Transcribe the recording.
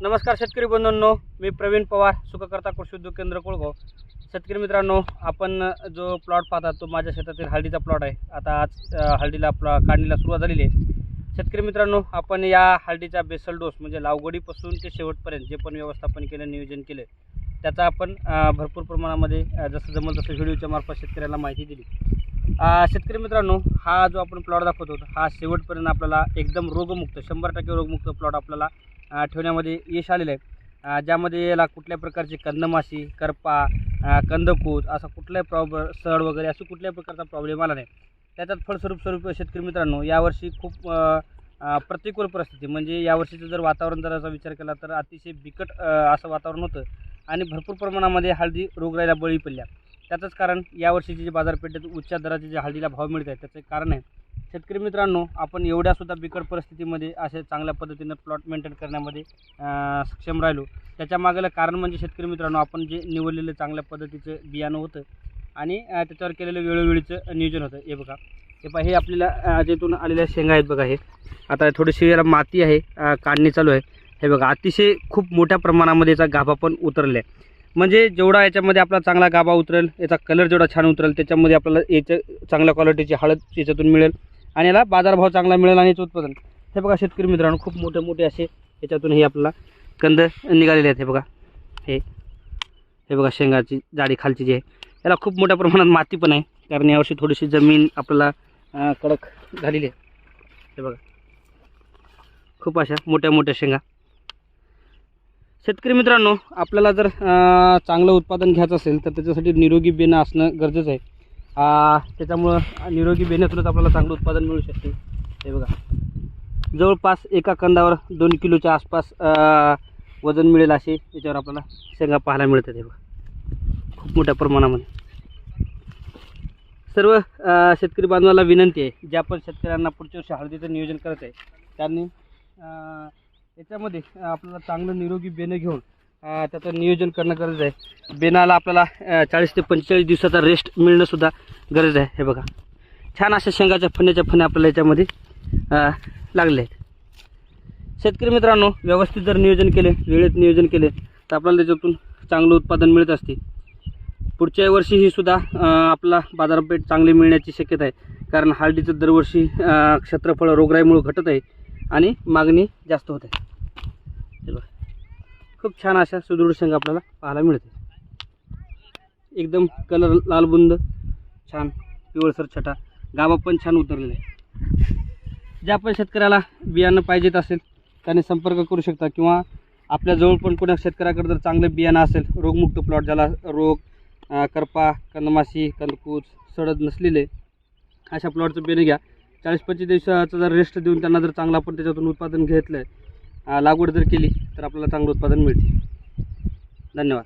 नमस्कार शेतकरी बंधूंनो मी प्रवीण पवार सुखकर्ता कृषी उद्योग केंद्र कोळगाव. शेतकरी मित्रांनो आपण जो प्लॉट पाहता तो माझ्या शेतातील हळदीचा प्लॉट आहे. आता आज हळदीला प्लॉ काढणीला सुरुवात झालेली आहे. शेतकरी मित्रांनो आपण या हळदीचा बेसल डोस म्हणजे लावगडीपासून ते शेवटपर्यंत जे पण व्यवस्थापन केलं नियोजन केलं त्याचा आपण भरपूर प्रमाणामध्ये जसं जमल तसं व्हिडिओच्या मार्फत शेतकऱ्याला माहिती दिली. शेतकरी मित्रांनो हा जो आपण प्लॉट दाखवतो हा शेवटपर्यंत आपल्याला एकदम रोगमुक्त शंभर टक्के रोगमुक्त प्लॉट आपल्याला ठेवण्यामध्ये यश आलेलं आहे. ज्यामध्ये याला कुठल्या प्रकारची कंदमाशी करपा अ, कंदकूज असा कुठलाही प्रॉब सड वगैरे असं कुठल्याही प्रकारचा प्रॉब्लेम आला नाही. त्याच्यात फळस्वरूप स्वरूप शेतकरी मित्रांनो यावर्षी खूप प्रतिकूल परिस्थिती. म्हणजे यावर्षीचं जर वातावरण जराचा विचार केला तर अतिशय बिकट असं वातावरण होतं आणि भरपूर प्रमाणामध्ये हळदी रोगराईला बळी पडल्या. त्याचंच कारण यावर्षीची जी बाजारपेठेत उच्च दराचे जे हळदीला भाव मिळत आहे त्याचं एक कारण आहे शेतकरी मित्रांनो आपण एवढ्यासुद्धा बिकट परिस्थितीमध्ये असे चांगल्या पद्धतीनं प्लॉट मेंटेन करण्यामध्ये सक्षम राहिलो. त्याच्या मागेलं कारण म्हणजे शेतकरी मित्रांनो आपण जे निवडलेलं चांगल्या पद्धतीचं बियाणं होतं आणि त्याच्यावर केलेलं वेळोवेळीचं नियोजन होतं. हे बघा. हे पहा हे आपल्याला जेथून आलेल्या शेंगा आहेत बघा हे. आता थोडीशी याला माती आहे काढणी चालू आहे. हे बघा अतिशय खूप मोठ्या प्रमाणामध्ये याचा गाभा पण उतरला आहे म्हणजे जेवढा याच्यामध्ये आपला चांगला गाभा उतरेल याचा कलर जेवढा छान उतरेल त्याच्यामध्ये आपल्याला याच्या चांगल्या क्वालिटीची हळद याच्यातून मिळेल. आणि याला बाजारभाव चांगला मिळेल आणि याचं उत्पादन. हे बघा शेतकरी मित्रांनो खूप मोठे मोठे असे याच्यातून हे आपल्याला कंद निघालेले आहेत हे बघा. हे हे बघा शेंगाची जाडी खालची जी आहे. याला खूप मोठ्या प्रमाणात माती पण आहे कारण यावर्षी थोडीशी जमीन आपल्याला कडक झालेली आहे. हे बघा. खूप अशा मोठ्या मोठ्या शेंगा. शेतकरी मित्रांनो आपल्याला जर चांगलं उत्पादन घ्यायचं असेल तर त्याच्यासाठी निरोगी बिना असणं गरजेचं आहे. त्याच्यामुळं निरोगी बेण्यातूनच आपल्याला चांगलं उत्पादन मिळू शकते. हे बघा. जवळपास एका कंदावर दोन किलोच्या आसपास वजन मिळेल असे याच्यावर आपल्याला शेंगा पाहायला मिळतात हे बघा. खूप मोठ्या प्रमाणामध्ये. सर्व शेतकरी बांधवाला विनंती आहे ज्या पण शेतकऱ्यांना पुढच्या वर्षी हळदीचं नियोजन करत आहे त्यांनी याच्यामध्ये आपल्याला चांगलं निरोगी बेणं घेऊन त्याचं नियोजन करणं गरज आहे. बेनाला आपल्याला चाळीस ते पंचेचाळीस दिवसाचा रेस्ट मिळणंसुद्धा गरज आहे. हे बघा. छान अशा शेंगाच्या फण्याच्या फण्या आपल्याला याच्यामध्ये लागले आहेत. शेतकरी मित्रांनो व्यवस्थित जर नियोजन केले वेळेत नियोजन केले तर आपल्याला त्याच्यातून चांगलं उत्पादन मिळत असते. पुढच्या वर्षी ही सुद्धा आपला बाजारपेठ चांगली मिळण्याची शक्यता आहे. कारण हळदीचं दरवर्षी क्षेत्रफळ रोगराईमुळे घटत आहे आणि मागणी जास्त होत आहे. हे बघा. खूप छान अशा सुदृढ शेंगा आपल्याला पाहायला मिळते एकदम कलर लालबुंद छान पिवळसर छटा. गाभा पण छान उतरलेला आहे ज्या पण शेतकऱ्याला बियाणं पाहिजेत असेल त्याने संपर्क करू शकता किंवा आपल्याजवळ पण कोणा शेतकऱ्याकडे जर चांगलं बियाणं असेल रोगमुक्त प्लॉट ज्याला रोग करपा कंदमाशी कंदकूच सडद नसलेले अशा प्लॉटचं बियाणं घ्या. चाळीस पंचवीस दिवसाचा जर रेस्ट देऊन त्यांना जर चांगलं आपण त्याच्यातून उत्पादन घेतलं आहे लागवड जर केली तर आपल्याला चांगलं उत्पादन मिळते. धन्यवाद.